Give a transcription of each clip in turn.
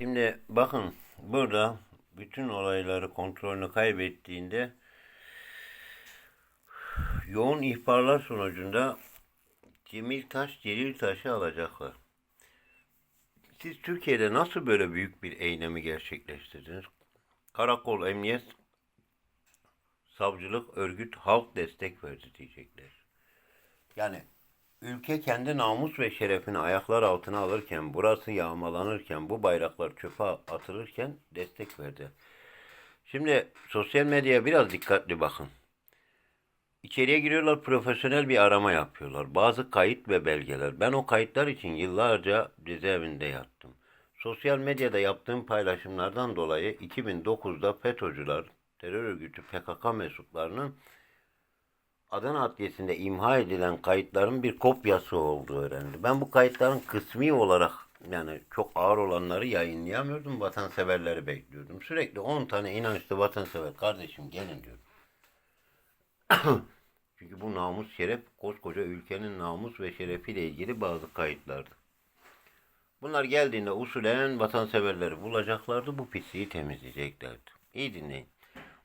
Şimdi bakın burada bütün olayları kontrolünü kaybettiğinde yoğun ihbarlar sonucunda Cemil Taş, Celil Taş'ı alacaklar. Siz Türkiye'de nasıl böyle büyük bir eylemi gerçekleştirdiniz? Karakol, emniyet, savcılık, örgüt, halk destek verdi diyecekler. Yani ülke kendi namus ve şerefini ayaklar altına alırken, burası yağmalanırken, bu bayraklar çöpe atılırken destek verdi. Şimdi sosyal medyaya biraz dikkatli bakın. İçeriye giriyorlar, profesyonel bir arama yapıyorlar. Bazı kayıt ve belgeler. Ben o kayıtlar için yıllarca cezaevinde yattım. Sosyal medyada yaptığım paylaşımlardan dolayı 2009'da FETÖ'cüler, terör örgütü PKK mensuplarının Adana Adliyesi'nde imha edilen kayıtların bir kopyası olduğu öğrendi. Ben bu kayıtların kısmi olarak yani çok ağır olanları yayınlayamıyordum. Vatanseverleri bekliyordum. Sürekli 10 tane inançlı vatansever kardeşim gelin diyordum. Çünkü bu namus şeref koskoca ülkenin namus ve şerefiyle ilgili bazı kayıtlardı. Bunlar geldiğinde usulen vatanseverleri bulacaklardı. Bu pisliği temizleyeceklerdi. İyi dinleyin.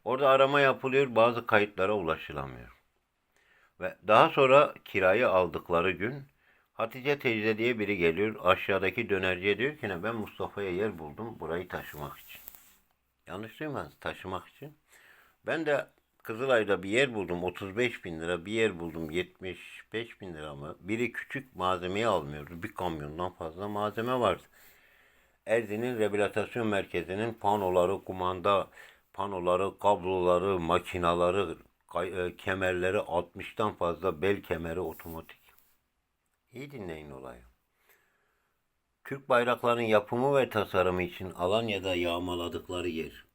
Orada arama yapılıyor. Bazı kayıtlara ulaşılamıyor. Ve daha sonra kirayı aldıkları gün Hatice teyze diye biri geliyor. Aşağıdaki dönerciye diyor ki "Ne, ben Mustafa'ya yer buldum burayı taşımak için. Yanlış duymadınız taşımak için. Ben de Kızılay'da bir yer buldum 35 bin lira bir yer buldum 75 bin lira mı? Biri küçük malzemeyi almıyordu. Bir kamyondan fazla malzeme vardı. Erzin'in rehabilitasyon merkezinin panoları, kumanda panoları, kabloları, makinaları, kemerleri 60'tan fazla bel kemeri otomatik. İyi dinleyin olayı. Türk bayraklarının yapımı ve tasarımı için Alanya'da yağmaladıkları yer.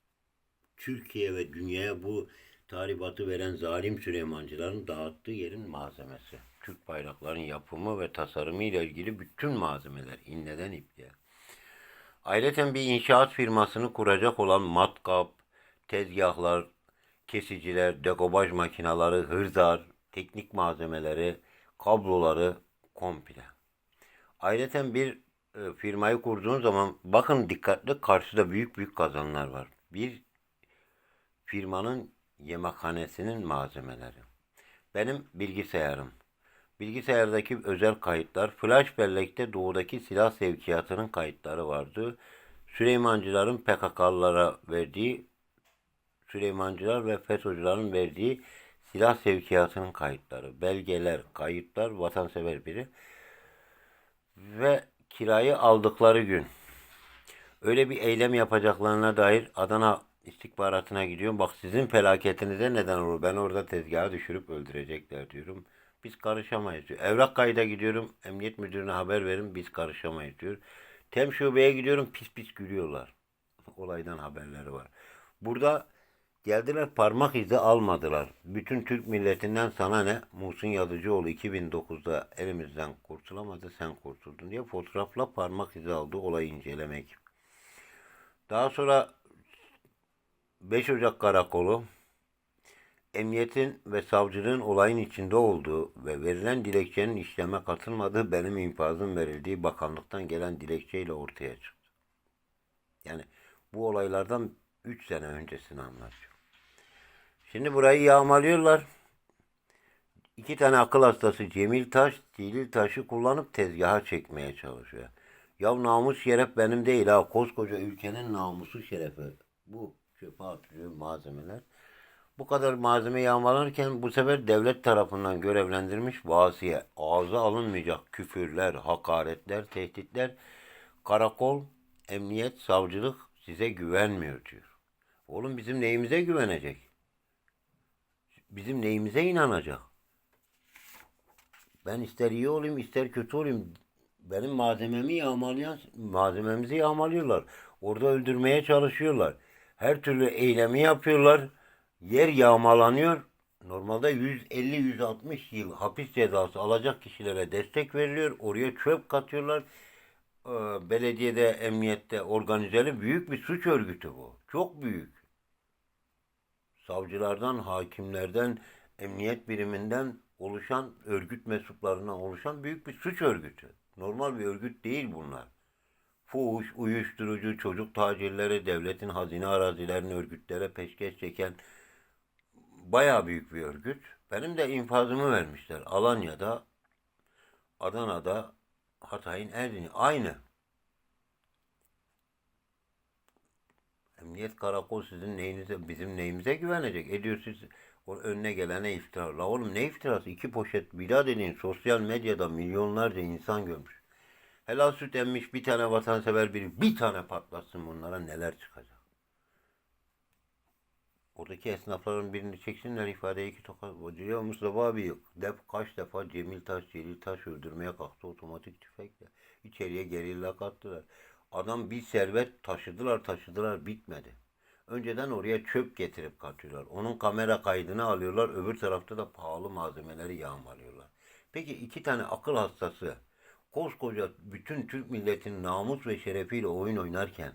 Türkiye ve dünyaya bu tahribatı veren zalim Süleymancıların dağıttığı yerin malzemesi. Türk bayraklarının yapımı ve tasarımı ile ilgili bütün malzemeler iğneden ipliğe. Ayrıca bir inşaat firmasını kuracak olan matkap, tezgahlar, kesiciler, dekobaj makineleri, hırzar, teknik malzemeleri, kabloları komple. Ayrıca bir e, firmayı kurduğun zaman bakın dikkatli karşıda büyük büyük kazanlar var. Bir firmanın yemekhanesinin malzemeleri. Benim bilgisayarım. Bilgisayardaki özel kayıtlar, flash bellekte doğudaki silah sevkiyatının kayıtları vardı. Süleymancıların PKK'lılara verdiği, Süleymancılar ve FETÖ'cülerin verdiği silah sevkiyatının kayıtları, belgeler, kayıtlar, vatansever biri ve kirayı aldıkları gün öyle bir eylem yapacaklarına dair Adana istihbaratına gidiyorum. Bak sizin felaketinize neden olur. Ben orada tezgaha düşürüp öldürecekler diyorum. Biz karışamayız diyor. Evrak kayda gidiyorum. Emniyet müdürüne haber verin. Biz karışamayız diyor. Tem şubeye gidiyorum. Pis pis gülüyorlar. Olaydan haberleri var. Burada geldiler parmak izi almadılar. Bütün Türk milletinden sana ne? Muhsin Yazıcıoğlu 2009'da elimizden kurtulamadı. Sen kurtuldun diye fotoğrafla parmak izi aldı olayı incelemek. Daha sonra 5 Ocak Karakolu emniyetin ve savcılığın olayın içinde olduğu ve verilen dilekçenin işleme katılmadığı benim infazım verildiği bakanlıktan gelen dilekçeyle ortaya çıktı. Yani bu olaylardan 3 sene öncesini anlatıyor. Şimdi burayı yağmalıyorlar. İki tane akıl hastası Cemil Taş, Celil Taş'ı kullanıp tezgaha çekmeye çalışıyor. Ya namus şeref benim değil ha. Koskoca ülkenin namusu şerefi. Bu çöpe atılıyor malzemeler. Bu kadar malzeme yağmalanırken bu sefer devlet tarafından görevlendirilmiş vasiye ağza alınmayacak küfürler, hakaretler, tehditler karakol, emniyet, savcılık size güvenmiyor diyor. Oğlum bizim neyimize güvenecek? Bizim neyimize inanacak? Ben ister iyi olayım ister kötü olayım. Benim malzememi yağmalayan, malzememizi yağmalıyorlar. Orada öldürmeye çalışıyorlar. Her türlü eylemi yapıyorlar. Yer yağmalanıyor. Normalde 150-160 yıl hapis cezası alacak kişilere destek veriliyor. Oraya çöp katıyorlar. Ee, belediyede, emniyette organizeli büyük bir suç örgütü bu. Çok büyük. Savcılardan, hakimlerden, emniyet biriminden oluşan, örgüt mensuplarından oluşan büyük bir suç örgütü. Normal bir örgüt değil bunlar. fuhuş, uyuşturucu, çocuk tacirleri, devletin hazine arazilerini örgütlere peşkeş çeken bayağı büyük bir örgüt. Benim de infazımı vermişler. Alanya'da, Adana'da, Hatay'ın Erzin'i aynı. Emniyet karakol sizin neyinize, bizim neyimize güvenecek? Ediyor siz o önüne gelene iftira. La oğlum ne iftirası? İki poşet bira dediğin sosyal medyada milyonlarca insan görmüş. Helal süt emmiş bir tane vatansever biri bir tane patlatsın bunlara neler çıkacak. Oradaki esnafların birini çeksinler ifadeye iki tokat. Diyor Mustafa abi yok. Def, kaç defa Cemil Taş, Celil Taş öldürmeye kalktı otomatik tüfekle. İçeriye gerilla kattılar. Adam bir servet taşıdılar taşıdılar bitmedi. Önceden oraya çöp getirip katıyorlar. Onun kamera kaydını alıyorlar. Öbür tarafta da pahalı malzemeleri yağmalıyorlar. Peki iki tane akıl hastası koskoca bütün Türk milletinin namus ve şerefiyle oyun oynarken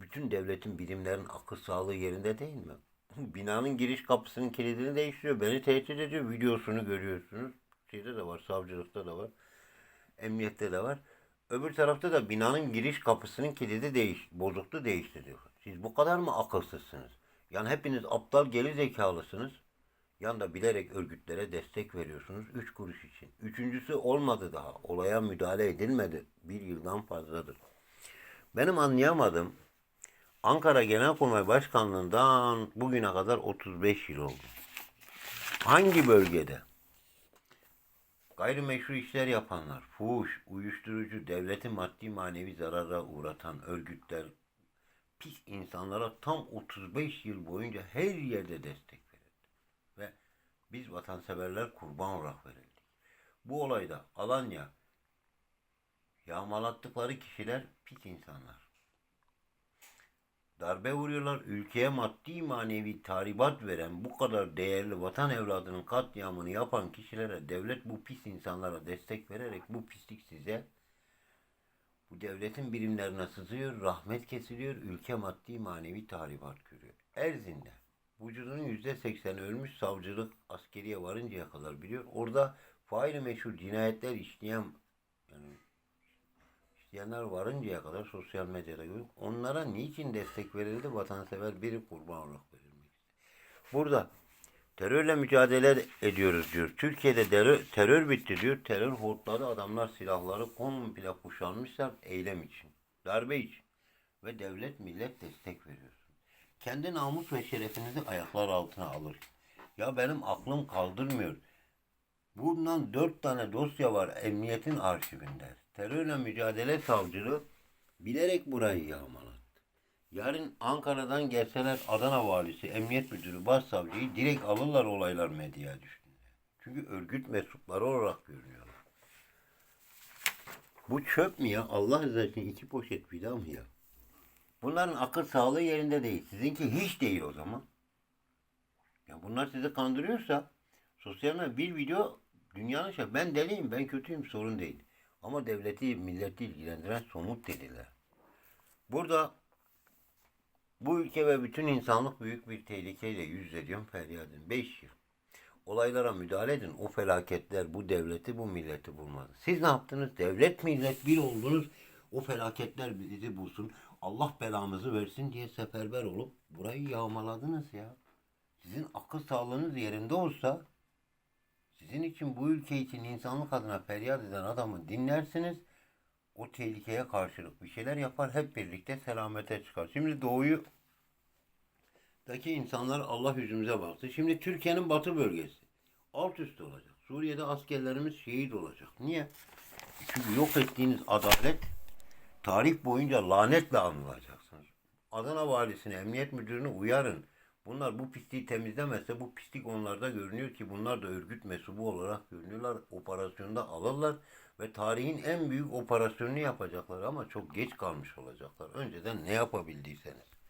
bütün devletin birimlerin akıl sağlığı yerinde değil mi? Binanın giriş kapısının kilidini değiştiriyor. Beni tehdit ediyor. Videosunu görüyorsunuz. Şeyde de var, savcılıkta da var. Emniyette de var. Öbür tarafta da binanın giriş kapısının kilidi değiş, bozuktu değiştiriyor. Siz bu kadar mı akılsızsınız? Yani hepiniz aptal geri zekalısınız. Yanda bilerek örgütlere destek veriyorsunuz. Üç kuruş için. Üçüncüsü olmadı daha. Olaya müdahale edilmedi. Bir yıldan fazladır. Benim anlayamadığım Ankara Genelkurmay Başkanlığından bugüne kadar 35 yıl oldu. Hangi bölgede gayrimeşru işler yapanlar, fuhuş, uyuşturucu, devleti maddi manevi zarara uğratan örgütler, pis insanlara tam 35 yıl boyunca her yerde destek verildi. Ve biz vatanseverler kurban olarak verildik. Bu olayda Alanya yağmalattıkları kişiler pis insanlar darbe vuruyorlar. Ülkeye maddi manevi tahribat veren bu kadar değerli vatan evladının katliamını yapan kişilere devlet bu pis insanlara destek vererek bu pislik size bu devletin birimlerine sızıyor, rahmet kesiliyor, ülke maddi manevi tahribat görüyor. Erzin'de vücudunun yüzde sekseni ölmüş savcılık askeriye varıncaya kadar biliyor. Orada faili meşhur cinayetler işleyen isteyenler varıncaya kadar sosyal medyada görüyorum. Onlara niçin destek verildi? Vatansever biri kurban olarak verilmek. Burada terörle mücadele ediyoruz diyor. Türkiye'de terör, terör bitti diyor. Terör hortladı. Adamlar silahları komple kuşanmışlar eylem için. Darbe için. Ve devlet millet destek veriyor. Kendi namus ve şerefinizi ayaklar altına alır. Ya benim aklım kaldırmıyor. Bundan dört tane dosya var emniyetin arşivinde. Terörle mücadele savcılığı bilerek burayı yağmalattı. Yarın Ankara'dan gelseler Adana valisi, emniyet müdürü, başsavcıyı direkt alırlar olaylar medyaya düştüğünde. Çünkü örgüt mensupları olarak görünüyorlar. Bu çöp mü ya? Allah rızası için iki poşet vida mı ya? Bunların akıl sağlığı yerinde değil. Sizinki hiç değil o zaman. Ya bunlar sizi kandırıyorsa sosyal medya bir video dünyanın şey. Ben deliyim, ben kötüyüm sorun değil. Ama devleti, milleti ilgilendiren somut dediler. Burada bu ülke ve bütün insanlık büyük bir tehlikeyle yüz yüze diyorum feryat edin. Beş yıl. Olaylara müdahale edin. O felaketler bu devleti, bu milleti bulmaz. Siz ne yaptınız? Devlet, millet bir oldunuz. O felaketler bizi bulsun. Allah belamızı versin diye seferber olup burayı yağmaladınız ya. Sizin akıl sağlığınız yerinde olsa sizin için bu ülke için insanlık adına feryat eden adamı dinlersiniz. O tehlikeye karşılık bir şeyler yapar. Hep birlikte selamete çıkar. Şimdi doğuyu daki insanlar Allah yüzümüze baktı. Şimdi Türkiye'nin batı bölgesi alt üst olacak. Suriye'de askerlerimiz şehit olacak. Niye? Çünkü yok ettiğiniz adalet tarih boyunca lanetle anılacaksınız. Adana valisine, emniyet müdürünü uyarın. Bunlar bu pisliği temizlemezse bu pislik onlarda görünüyor ki bunlar da örgüt mensubu olarak görünüyorlar. Operasyonda alırlar ve tarihin en büyük operasyonunu yapacaklar ama çok geç kalmış olacaklar. Önceden ne yapabildiyseniz.